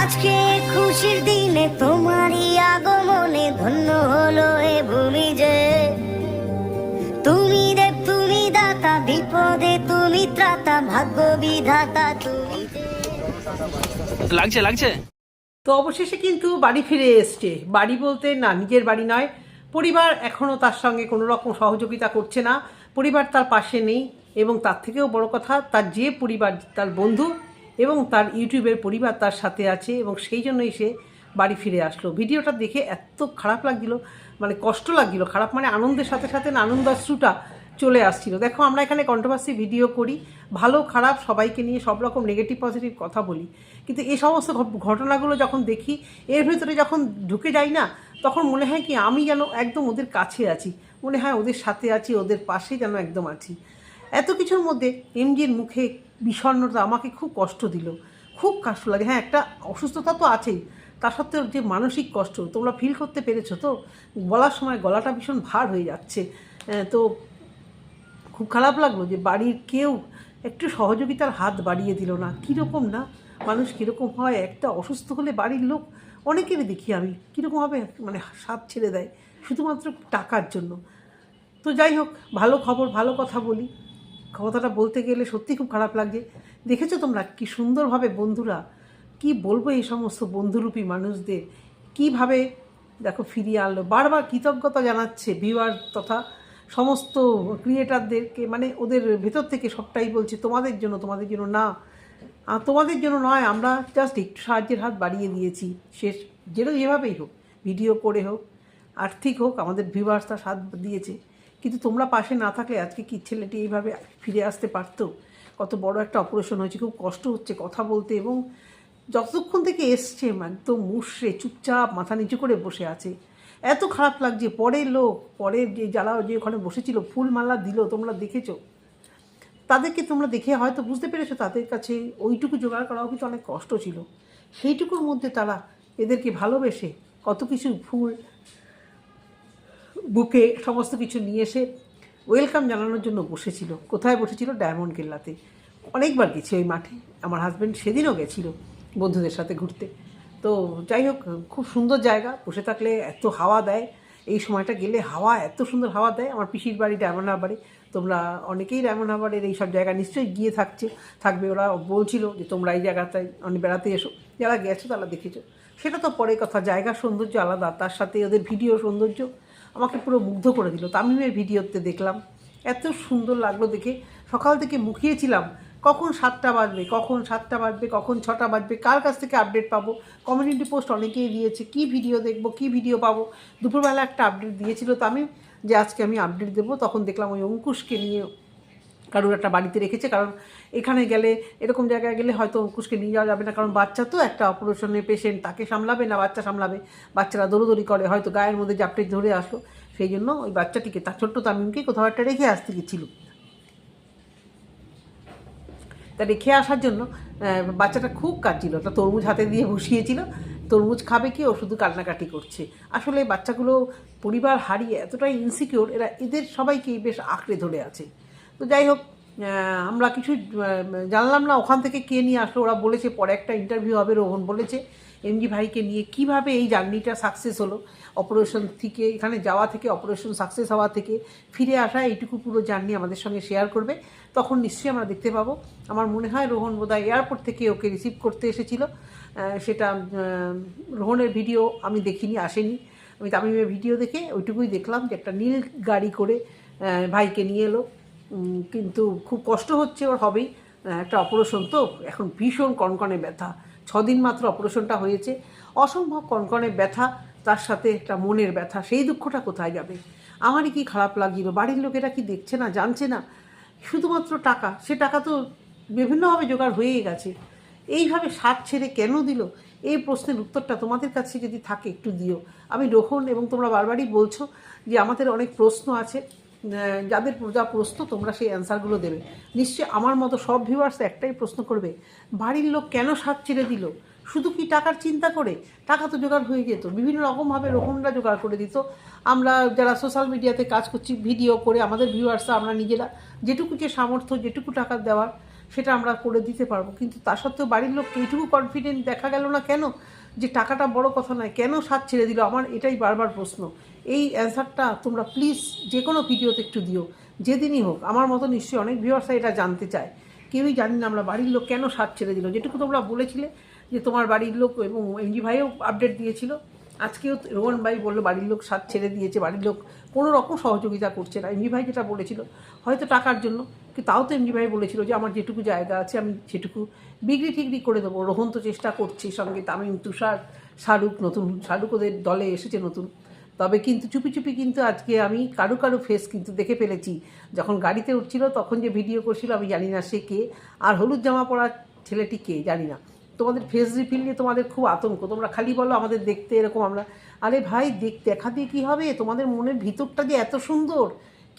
আজকে খুশির দিনে তোমারই আগমনে ধন্য হলো এ ভূমি যে। তুমি দেব তুমি দাতা বিপদে তুমি ত্রাতা ভাগ্য বিধাতা তুমি লাগছে লাগছে? তো অবশেষে কিন্তু বাড়ি ফিরে এসছে। বাড়ি বলতে না নিজের বাড়ি নয় পরিবার এখনও তার সঙ্গে কোনো রকম সহযোগিতা করছে না। পরিবার তার পাশে নেই। এবং তার থেকেও বড় কথা, তার যে পরিবার, তার বন্ধু এবং তার ইউটিউবের পরিবার তার সাথে আছে এবং সেই জন্যই সে বাড়ি ফিরে আসলো। ভিডিওটা দেখে এত খারাপ লাগছিল মানে কষ্ট লাগছিল খারাপ মানে আনন্দের সাথে সাথে না আনন্দাশ্রুটা চলে আসছিল। দেখো, আমরা এখানে কন্ট্রোভার্সি ভিডিও করি, ভালো, খারাপ, সবাইকে নিয়ে সব রকম নেগেটিভ পজিটিভ কথা বলি। কিন্তু এই সমস্ত ঘটনাগুলো যখন দেখি, এর ভেতরে যখন ঢুকে যাই না, তখন মনে হয় কি, আমি যেন একদম ওদের কাছে আছি। মনে হয় ওদের সাথে আছি, ওদের পাশে যেন একদম আছি। এত কিছুর মধ্যে এমজির মুখে বিষণ্ণতা আমাকে খুব কষ্ট দিল। খুব কষ্ট লাগে। হ্যাঁ একটা অসুস্থতা তো আছেই। তা সত্ত্বেও যে মানসিক কষ্ট, তোমরা ফিল করতে পেরেছ তো? বলার সময় গলাটা ভীষণ ভার হয়ে যাচ্ছে। তো খুব খারাপ লাগল যে বাড়ির কেউ একটু সহযোগিতার হাত বাড়িয়ে দিল না। কীরকম না? মানুষ কীরকম হয়? একটা অসুস্থ হলে বাড়ির লোক অনেকেরই দেখি আমি। কীরকমভাবে মানে সাপ ছেড়ে দেয়। শুধুমাত্র টাকার জন্য। তো যাই হোক, ভালো খবর, ভালো কথা বলি। কথাটা বলতে গেলে সত্যি খুব খারাপ লাগছে দেখেছ তোমরা কি সুন্দরভাবে বন্ধুরা, কি বলব এই সমস্ত বন্ধুরূপী মানুষদের? কীভাবে, দেখো ফিরিয়ে আনলো। বারবার কৃতজ্ঞতা জানাচ্ছে ভিউয়ার তথা সমস্ত ক্রিয়েটারদেরকে মানে ওদের ভেতর থেকে সবটাই বলছে, তোমাদের জন্য তোমাদের জন্য না। তোমাদের জন্য নয়, আমরা জাস্ট একটু সাহায্যের হাত বাড়িয়ে দিয়েছি। শেষ যেটা যেভাবেই হোক ভিডিও করে হোক, আর্থিক হোক, আমাদের ভিউয়ার্স তার সাথ দিয়েছে। কিন্তু তোমরা পাশে না থাকলে আজকে কি ছেলেটি এইভাবে ফিরে আসতে পারতো? কত বড় একটা অপারেশন হয়েছে, খুব কষ্ট হচ্ছে কথা বলতে এবং যতক্ষণ থেকে এসছে একদম মুশড়ে চুপচাপ, মাথা নিচু করে বসে আছে। এত খারাপ লাগছে, পরের লোক, পরের যে যারা যে ওখানে বসেছিল, ফুল মালা দিল, তোমরা দেখেছ? তাদেরকে তোমরা দেখে হয়তো বুঝতে পেরেছ, তাদের কাছে ওইটুকু জোগাড় করাও কিন্তু অনেক কষ্ট ছিল। সেইটুকুর মধ্যে তারা এদেরকে ভালোবেসে কত কিছু ফুল বুকে সমস্ত কিছু নিয়ে এসে ওয়েলকাম জানানোর জন্য বসেছিল। কোথায় বসেছিল? ডায়মন্ড কেল্লাতে। অনেকবার গেছি ওই মাঠে। আমার হাজব্যান্ড সেদিনও গেছিল বন্ধুদের সাথে ঘুরতে। তো যাই হোক, খুব সুন্দর জায়গা। বসে থাকলে এত হাওয়া দেয়। এই সময়টা গেলে হাওয়া, এত সুন্দর হাওয়া দেয়। আমার পিসির বাড়ি ডায়মন্ড হারবারে তোমরা অনেকেই ডায়মন্ড হারবারের এই সব জায়গা নিশ্চয়ই গিয়ে থাকছে, থাকবে। ওরা বলছিল যে, তোমরা এই জায়গাটায় অনেক বেড়াতে এসো। যারা গেছো তারা দেখেছ। সেটা তো পরে কথা। জায়গার সৌন্দর্য আলাদা। তার সাথে ওদের ভিডিও সৌন্দর্য। আমাকে পুরো মুগ্ধ করে দিল। তামিমের ভিডিওতে দেখলাম। এত সুন্দর লাগল দেখে। সকাল থেকে মুখিয়েছিলাম, কখন সাতটা বাজবে, কখন সাতটা বাজবে, কখন ছটা বাজবে, কার কাছ থেকে আপডেট পাবো? কমিউনিটি পোস্ট অনেকেই দিয়েছে, কি ভিডিও দেখব, কি ভিডিও পাবো? দুপুরবেলা একটা আপডেট দিয়েছিল তামিম, যে আজকে আমি আপডেট দেবো। তখন দেখলাম ওই অঙ্কুশকে নিয়ে কারোর একটা বাড়িতে রেখেছে, কারণ এখানে গেলে এরকম জায়গায় গেলে হয়তো অঙ্কুশকে নিয়ে যাওয়া যাবে না, কারণ বাচ্চা তো একটা অপারেশনের পেশেন্ট তাকে সামলাবে না বাচ্চা সামলাবে, বাচ্চারা দৌড়দৌড়ি করে, হয়তো গায়ের মধ্যে জাপটে ধরে আসলো, সেই জন্য ওই বাচ্চাটিকে, তার ছোট্ট তামিমকে কোথাও একটা রেখে আসতে গেছিল। তা রেখে আসার জন্য বাচ্চাটা খুব কাঁদছিল, একটা তরমুজ হাতে দিয়ে বসিয়েছিল, তরমুজ খাবে কি, ও শুধু কান্নাকাটি করছে। আসলে বাচ্চাগুলো পরিবার হারিয়ে এতটাই ইনসিকিওর এরা এদের সবাইকেই বেশ আঁকড়ে ধরে আছে। তো যাই হোক আমরা কিছু জানলাম না ওখান থেকে কে নিয়ে আসলো। ওরা বলেছে পরে একটা ইন্টারভিউ হবে, রোহন বলেছে। এমজি ভাইকে নিয়ে কীভাবে এই জার্নিটা সাকসেস হলো অপারেশন থেকে, এখানে যাওয়া থেকে অপারেশন সাকসেস হওয়া থেকে, ফিরে আসা, এইটুকু পুরো জার্নি আমাদের সঙ্গে শেয়ার করবে। তখন নিশ্চয়ই আমরা দেখতে পাবো। আমার মনে হয় রোহন বোধহয় এয়ারপোর্ট থেকে ওকে রিসিভ করতে এসেছিল। সেটা রোহনের ভিডিও আমি দেখিনি, আসেনি। আমি তামিমের ভিডিও দেখে ওইটুকুই দেখলাম যে একটা নীল গাড়ি করে ভাইকে নিয়ে এলো। কিন্তু খুব কষ্ট হচ্ছে ওর হবেই। একটা অপারেশন তো, এখন ভীষণ কনকনে ব্যথা। ছদিন মাত্র অপারেশনটা হয়েছে। অসম্ভব কনকনে ব্যথা, তার সাথে একটা মনের ব্যথা। সেই দুঃখটা কোথায় যাবে? আমারই কি খারাপ লাগছিল বাড়ির লোকেরা কি দেখছে না, জানছে না? শুধুমাত্র টাকা। সে টাকা তো বিভিন্নভাবে জোগাড় হয়েই গেছে। এইভাবে সাত ছেড়ে কেন দিল? এই প্রশ্নের উত্তরটা তোমাদের কাছে যদি থাকে, একটু দিও। আমি রোহন এবং তোমরা বারবারই বলছো যে আমাদের অনেক প্রশ্ন আছে। যাদের যা প্রশ্ন, তোমরা সেই অ্যান্সারগুলো দেবে। নিশ্চয়ই আমার মতো সব ভিউয়ার্স একটাই প্রশ্ন করবে, বাড়ির লোক কেন সাত ছেড়ে দিল? শুধু কি টাকার চিন্তা করে? টাকা তো জোগাড় হয়ে যেত। বিভিন্ন রকমভাবে রোহনরা জোগাড় করে দিত। আমরা যারা সোশ্যাল মিডিয়াতে কাজ করছি ভিডিও করে আমাদের ভিউয়ার্সরা আমরা নিজেরা যেটুকু যে সামর্থ্য, যেটুকু টাকা দেওয়ার, সেটা আমরা করে দিতে পারব। কিন্তু তা সত্ত্বেও বাড়ির লোককে এইটুকু কনফিডেন্ট দেখা গেল না কেন? যে টাকাটা বড় কথা নয়, কেন সাথ ছেড়ে দিল? আমার এটাই বারবার প্রশ্ন। এই অ্যান্সারটা তোমরা প্লিজ যে কোনো ভিডিওতে একটু দিও। যেদিনই হোক, আমার মতো নিশ্চয়ই অনেক ভিউয়ার্সরা এটা জানতে চায়। কেউই জানি না আমরা বাড়ির লোক কেন সাথ ছেড়ে দিল। যেটুকু তোমরা বলেছিলে যে তোমার বাড়ির লোক এবং এমজি ভাইও আপডেট দিয়েছিল। আজকেও রোহন ভাই বলল, বাড়ির লোক সাথ ছেড়ে দিয়েছে, বাড়ির লোক কোনো রকম সহযোগিতা করছে না। এমজি ভাই যেটা বলেছিল, হয়তো টাকার জন্য। তাও তো এমজি ভাই বলেছিল যে আমার যেটুকু জায়গা আছে, আমি যেটুকু বিক্রি টিক্রি করে দেবো। রোহন তো চেষ্টা করছে সঙ্গে তামিম, তুষার, শাহরুখ, নতুন শাহরুখ ওদের দলে এসেছে নতুন। তবে কিন্তু চুপি চুপি কিন্তু আজকে আমি কারও কারু ফেস কিন্তু দেখে ফেলেছি। যখন গাড়িতে উঠছিল তখন যে ভিডিও করছিল, আমি জানি না সে কে। আর হলুদ জামা পরা ছেলেটি কে? জানি না। তোমাদের ফেস রিফিল নিয়ে তোমাদের খুব আতঙ্ক। তোমরা খালি বলো আমাদের দেখতে এরকম আমরা। আরে ভাই দেখ দেখা দিয়ে কী হবে? তোমাদের মনের ভিতরটা যে এত সুন্দর।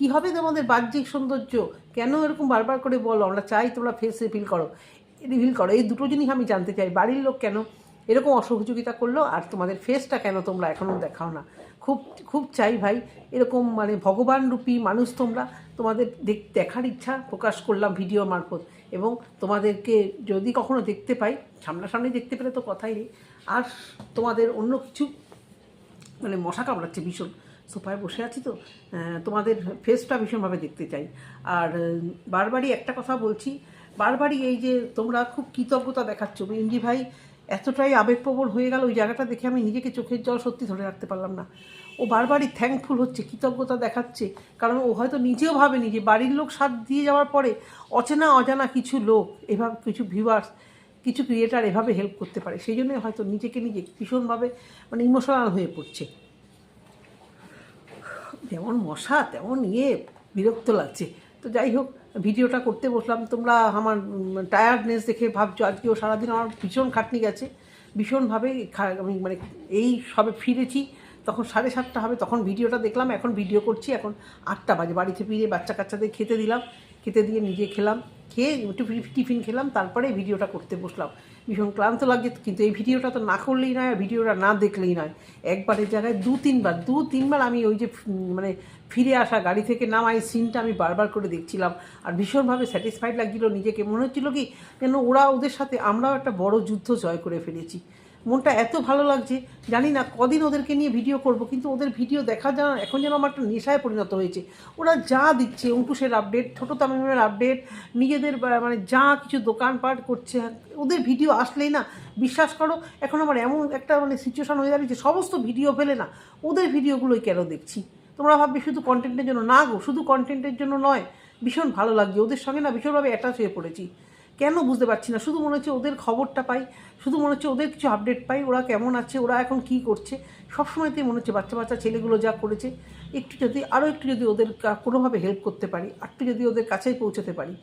কি হবে তোমাদের বাহ্যিক সৌন্দর্য, কেন এরকম বারবার করে বলো, আমরা চাই তোমরা ফেস রিফিল করো রিভিল করো, এই দুটো জিনিস আমি জানতে চাই। বাড়ির লোক কেন এরকম অসহযোগিতা করল আর তোমাদের ফেসটা কেন তোমরা এখনও দেখাও না? খুব খুব চাই ভাই, এরকম মানে ভগবান রূপী মানুষ তোমরা, তোমাদের দেখ, দেখার ইচ্ছা প্রকাশ করলাম ভিডিও মারফত এবং তোমাদেরকে যদি কখনো দেখতে পাই, সামনাসামনি দেখতে পেলে তো কথাই নেই, আর তোমাদের অন্য কিছু মানে মশা কামড়াচ্ছে ভীষণ। সোফায় বসে আছি তো তোমাদের ফেসটা ভীষণভাবে দেখতে চাই। আর বারবারই একটা কথা বলছি, বারবারই এই যে তোমরা খুব কৃতজ্ঞতা দেখাচ্ছ। ইন্দি ভাই, এতটাই আবেগপ্রবণ হয়ে গেল ওই জায়গাটা দেখে আমি নিজেকে চোখের জল সত্যি ধরে রাখতে পারলাম না। ও বারবারই থ্যাঙ্কফুল হচ্ছে, কৃতজ্ঞতা দেখাচ্ছে, কারণ ও হয়তো নিজেও ভাবেনি যে বাড়ির লোক সাথ দিয়ে যাওয়ার পরে অচেনা অজানা কিছু লোক, এভাবে কিছু ভিউয়ার্স কিছু ক্রিয়েটার এভাবে হেল্প করতে পারে। সেই জন্যই হয়তো নিজেকে নিজে ভীষণভাবে মানে ইমোশনাল হয়ে পড়ছে। যেমন মশা, তেমন ইয়ে বিরক্ত লাগছে। তো যাই হোক, ভিডিওটা করতে বসলাম। তোমরা আমার টায়ার্ডনেস দেখে ভাবছ আজকেও সারাদিন আমার ভীষণ খাটনি গেছে। ভীষণভাবে আমি মানে এই সবে ফিরেছি, তখন সাড়ে সাতটা হবে, তখন ভিডিওটা দেখলাম, এখন ভিডিও করছি, এখন আটটা বাজে, বাড়িতে ফিরে বাচ্চা কাচ্চাদের খেতে দিলাম, খেতে দিয়ে নিজে খেলাম। খেয়ে একটু টিফিন খেলাম, তারপরে ভিডিওটা করতে বসলাম। ভীষণ ক্লান্ত লাগে, কিন্তু এই ভিডিওটা তো না করলেই নয়, আর ভিডিওটা না দেখলেই নয়। একবারের জায়গায় দু তিনবার দু তিনবার আমি ওই যে মানে ফিরে আসা গাড়ি থেকে নামা সিনটা আমি বারবার করে দেখছিলাম, আর ভীষণভাবে স্যাটিসফাইড লাগছিল নিজেকে। মনে হচ্ছিল কি, যেন ওরা ওদের সাথে আমরাও একটা বড় যুদ্ধ জয় করে ফেলেছি। মনটা এত ভালো লাগছে। জানি না কদিন ওদেরকে নিয়ে ভিডিও করব, কিন্তু ওদের ভিডিও দেখা যা এখন যেন আমার একটা নেশায় পরিণত হয়েছে। ওরা যা দিচ্ছে, অঙ্কুশের আপডেট ছোটো তামিমের আপডেট নিজেদের মানে যা কিছু দোকানপাট করছে, ওদের ভিডিও আসলেই না, বিশ্বাস করো, এখন আমার এমন একটা মানে সিচুয়েশান হয়ে দাঁড়িয়েছে, সমস্ত ভিডিও ফেলে না, ওদের ভিডিওগুলোই কেন দেখছি? তোমরা ভাববে শুধু কন্টেন্টের জন্য। না গো, শুধু কন্টেন্টের জন্য নয়, ভীষণ ভালো লাগছে। ওদের সঙ্গে না ভীষণভাবে অ্যাটাচ হয়ে পড়েছি। কেন বুঝতে পারছি না। শুধু মনে হচ্ছে ওদের খবরটা পাই, শুধু মনে হচ্ছে ওদের কিছু আপডেট পাই, ওরা কেমন আছে, ওরা এখন কি করছে। সবসময়তেই মনে হচ্ছে বাচ্চা বাচ্চা ছেলেগুলো যা করেছে, একটু যদি আরও একটু যদি ওদের কোনোভাবে হেল্প করতে পারি একটু যদি ওদের কাছেই পৌঁছাতে পারি।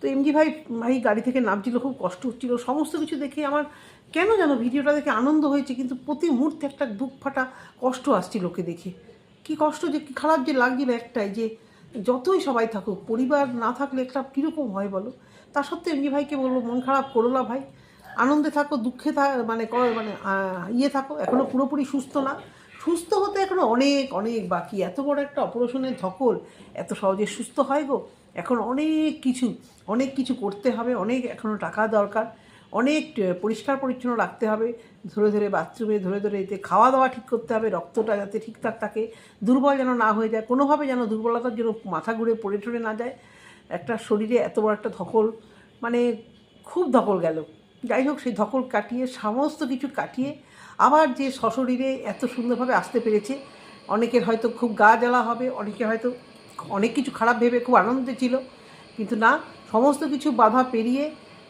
তো এমজি ভাই ভাই গাড়ি থেকে নামছিল, খুব কষ্ট হচ্ছিল। সমস্ত কিছু দেখে আমার কেন যেন ভিডিওটা দেখে আনন্দ হয়েছে, কিন্তু প্রতি মুহূর্তে একটা দুঃখ ফাটা কষ্ট আসছিল ওকে দেখে। কি কষ্ট যে, কি খারাপ যে লাগছিল একটাই যে যতই সবাই থাকুক, পরিবার না থাকলে একটা কীরকম হয় বলো? তা সত্ত্বেও এমনি ভাইকে বলব, মন খারাপ করো না ভাই। আনন্দে থাকো, দুঃখে থা মানে মানে ইয়ে থাকো এখনও পুরোপুরি সুস্থ না। সুস্থ হতে এখনও অনেক অনেক বাকি। এত বড় একটা অপারেশনের ধকল, এত সহজে সুস্থ হয় গো? এখন অনেক কিছু অনেক কিছু করতে হবে, অনেক এখনও টাকা দরকার। অনেক পরিষ্কার পরিচ্ছন্ন রাখতে হবে। ধরে ধরে বাথরুমে ধরে ধরে এতে খাওয়া দাওয়া ঠিক করতে হবে, রক্তটা যাতে ঠিকঠাক থাকে, দুর্বল যেন না হয়ে যায়, কোনোভাবে যেন দুর্বলতার জন্য মাথা ঘুরে পড়ে টড়ে না যায়। একটা শরীরে এত বড় একটা ধকল মানে খুব ধকল গেল। যাই হোক, সেই ধকল কাটিয়ে, সমস্ত কিছু কাটিয়ে আবার যে সশরীরে এত সুন্দরভাবে আসতে পেরেছে, অনেকের হয়তো খুব গা জ্বালা হবে, অনেকে হয়তো অনেক কিছু খারাপ ভেবে খুব আনন্দে ছিল। কিন্তু না, সমস্ত কিছু বাধা পেরিয়ে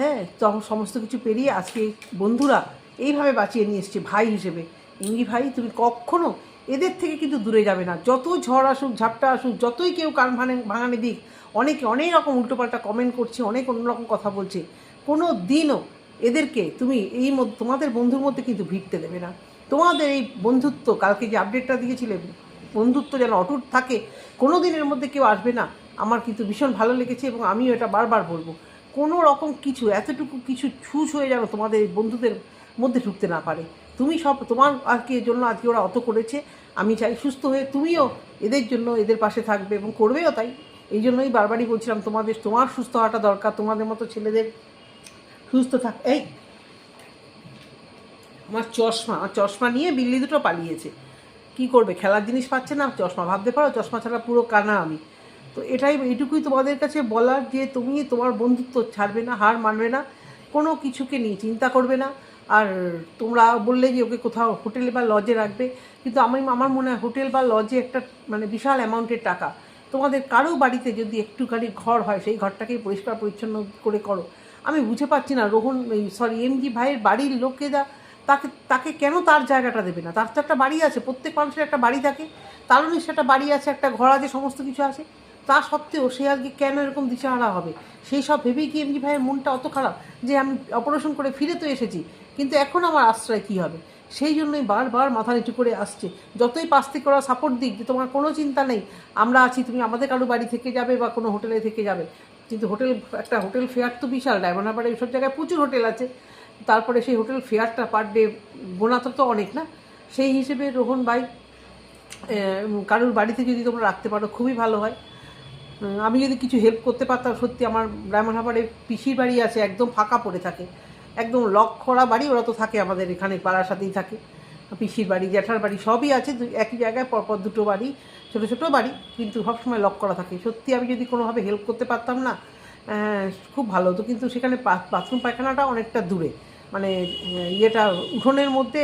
হ্যাঁ তখন সমস্ত কিছু পেরিয়ে আজকে বন্ধুরা এইভাবে বাঁচিয়ে নিয়ে এসছে ভাই হিসেবে। ইঙ্গি ভাই, তুমি কখনো এদের থেকে কিন্তু দূরে যাবে না। যত ঝড় আসুক, ঝাপটা আসুক, যতই কেউ কান ভাঙে, ভাঙানি দিক, অনেকে অনেক রকম উল্টোপাল্টা কমেন্ট করছে, অনেক অন্যরকম কথা বলছে। কোনো দিনও এদেরকে তুমি এই তোমাদের বন্ধুর মধ্যে কিন্তু ভিড়তে দেবে না। তোমাদের এই বন্ধুত্ব, কালকে যে আপডেটটা দিয়েছিলে, বন্ধুত্ব যেন অটুট থাকে, কোনো দিনের মধ্যে কেউ আসবে না। আমার কিন্তু ভীষণ ভালো লেগেছে এবং আমিও এটা বারবার বলব। কোনো রকম কিছু, এতটুকু কিছু ছুঁচ হয়ে যেন তোমাদের বন্ধুদের মধ্যে ঢুকতে না পারে। তুমি সব, তোমার আজকে জন্য আজকে ওরা অত করেছে, আমি চাই সুস্থ হয়ে তুমিও এদের জন্য এদের পাশে থাকবে এবং করবেও তাই। এই জন্যই বারবারই বলছিলাম, তোমাদের, তোমার সুস্থ হওয়াটা দরকার, তোমাদের মতো ছেলেদের সুস্থ থাক, এই। আমার চশমা আমার চশমা নিয়ে বিল্লি দুটো পালিয়েছে। কি করবে, খেলার জিনিস পাচ্ছে না? চশমা ভাবতে পারো, চশমা ছাড়া পুরো কানা আমি। তো এটাই এটুকুই তোমাদের কাছে বলার যে তুমি তোমার বন্ধুত্ব ছাড়বে না, হার মানবে না, কোনো কিছুকে নিয়ে চিন্তা করবে না। আর তোমরা বললে যে ওকে কোথাও হোটেলে বা লজে রাখবে, কিন্তু আমি, আমার মনে হয় হোটেল বা লজে একটা মানে বিশাল অ্যামাউন্টের টাকা। তোমাদের কারও বাড়িতে যদি একটুখানি ঘর হয়, সেই ঘরটাকেই পরিষ্কার পরিচ্ছন্ন করে করো। আমি বুঝে পাচ্ছি না রোহন সরি, এমজি ভাইয়ের বাড়ির লোককে লোকেরা তাকে তাকে কেন তার জায়গাটা দেবে না? তার তো একটা বাড়ি আছে, প্রত্যেক মানুষের একটা বাড়ি থাকে। তারও নিশ্চয় একটা বাড়ি আছে, একটা ঘর আছে, সমস্ত কিছু আছে। তা সত্ত্বেও সে আজকে কেন এরকম দিশাহারা হবে? সেই সব ভেবেই কি এমজি ভাইয়ের মনটা অত খারাপ যে আমি অপারেশন করে ফিরে তো এসেছি, কিন্তু এখন আমার আশ্রয় কী হবে? সেই জন্যই বারবার মাথা নিচু করে আসছে। যতই পাশ থেকে ওরা সাপোর্ট দিক, যে তোমার কোনো চিন্তা নেই, আমরা আছি, তুমি আমাদের কারও বাড়ি থেকে যাবে বা কোনো হোটেলে থেকে যাবে। কিন্তু হোটেল, একটা হোটেল ফেয়ার তো বিশাল, ডায়মন্ড হারবারে এইসব জায়গায় প্রচুর হোটেল আছে। তারপরে সেই হোটেল ফেয়ারটা পার ডে বোনাতো তো অনেক না? সেই হিসেবে রোহন ভাই কারোর বাড়িতে যদি তোমরা রাখতে পারো, খুবই ভালো হয়। আমি যদি কিছু হেল্প করতে পারতাম, সত্যি আমার ব্রাহ্মণ ব্রাহ্মণহাবাড়ে পিসির বাড়ি আছে, একদম ফাঁকা পড়ে থাকে। একদম লক করা বাড়ি, ওরা তো থাকে আমাদের এখানে, পাড়ার সাথেই থাকে। পিসির বাড়ি, জ্যাঠার বাড়ি সবই আছে একই জায়গায়, পরপর দুটো বাড়ি, ছোটো ছোটো বাড়ি, কিন্তু সবসময় লক করা থাকে। সত্যি আমি যদি কোনোভাবে হেল্প করতে পারতাম না খুব ভালো হতো। কিন্তু সেখানে বাথরুম পায়খানাটা অনেকটা দূরে। মানে ইয়েটা উঠোনের মধ্যে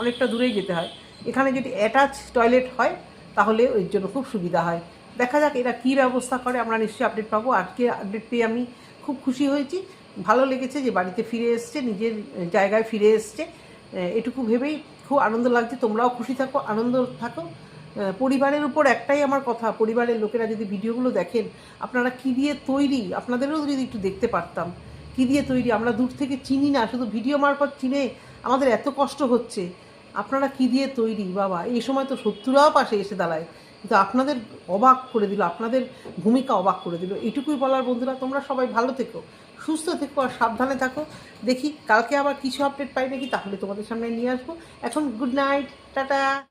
অনেকটা দূরেই যেতে হয়। এখানে যদি অ্যাটাচ টয়লেট হয়, তাহলে ওই জন্য খুব সুবিধা হয়। দেখা যাক এরা কী ব্যবস্থা করে, আমরা নিশ্চয়ই আপডেট পাবো। আজকে আপডেট পেয়ে আমি খুব খুশি হয়েছি। ভালো লেগেছে যে বাড়িতে ফিরে এসছে, নিজের জায়গায় ফিরে এসছে। এটুকু ভেবেই খুব আনন্দ লাগছে। তোমরাও খুশি থাকো, আনন্দ থাকো। পরিবারের উপর একটাই আমার কথা, পরিবারের লোকেরা যদি ভিডিওগুলো দেখেন, আপনারা কী দিয়ে তৈরি? আপনাদেরও যদি একটু দেখতে পারতাম, কী দিয়ে তৈরি? আমরা দূর থেকে চিনি না, শুধু ভিডিও মারফত চিনে আমাদের এত কষ্ট হচ্ছে। আপনারা কী দিয়ে তৈরি? বাবা, এই সময় তো শত্রুরাও পাশে এসে দাঁড়ায়। কিন্তু আপনাদের অবাক করে দিল, আপনাদের ভূমিকা অবাক করে দিল। এটুকুই বলার বন্ধুরা, তোমরা সবাই ভালো থেকো, সুস্থ থেকো আর সাবধানে থাকো। দেখি কালকে আবার কিছু আপডেট পাই নাকি, তাহলে তোমাদের সামনে নিয়ে আসব। এখন গুড নাইট টাটা।